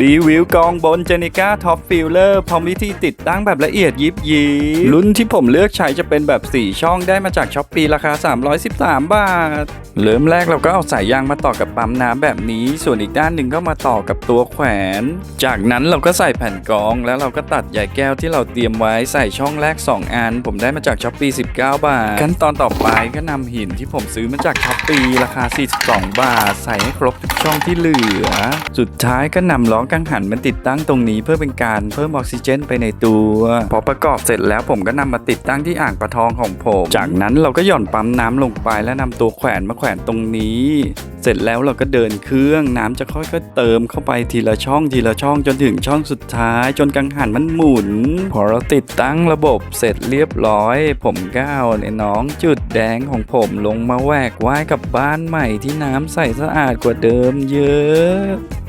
รีวิวกองบนเจนิก้าท็อปฟิลเลอร์พร้อมวิธีติดตั้งแบบละเอียดยิบยีรุ่นที่ผมเลือกใช้จะเป็นแบบ 4 ช่องได้มาจากช้อปปีราคา 313 บาท เริ่มแรกเราก็เอาสายยางมาต่อกับปั๊มน้ำแบบนี้ ส่วนอีกด้านหนึ่งก็มาต่อกับตัวแขวน จากนั้นเราก็ใส่แผ่นกรอง แล้วเราก็ตัดใยแก้วที่เราเตรียมไว้ใส่ช่องแรก 2 อัน ผมได้มาจากช้อปปี19 บาท ขั้นตอนต่อไปก็นำหินที่ผมซื้อมาจากช้อปปีราคา 42 บาท ใส่ให้ครบทุกช่องที่เหลือ สุดท้ายก็นำล้อกังหันมาติดตั้งตรงนี้เพื่อเป็นการเพิ่มออกซิเจนไปในตัว พอประกอบเสร็จแล้วผมก็นำมาติดตั้งที่อ่างประทองของผม จากนั้นเราก็หย่อนปั๊มน้ำลงไปและนำตัวแขวนมาแขวนตรงนี้ เสร็จแล้วเราก็เดินเครื่องน้ำจะค่อยๆเติมเข้าไปทีละช่องทีละช่องจนถึงช่องสุดท้าย จนกังหันมันหมุน พอเราติดตั้งระบบเสร็จเรียบร้อย ผมก็เอาในน้องจุดแดงของผมลงมาแหวกว่ายกับบ้านใหม่ที่น้ำใสสะอาดกว่าเดิมเยอะ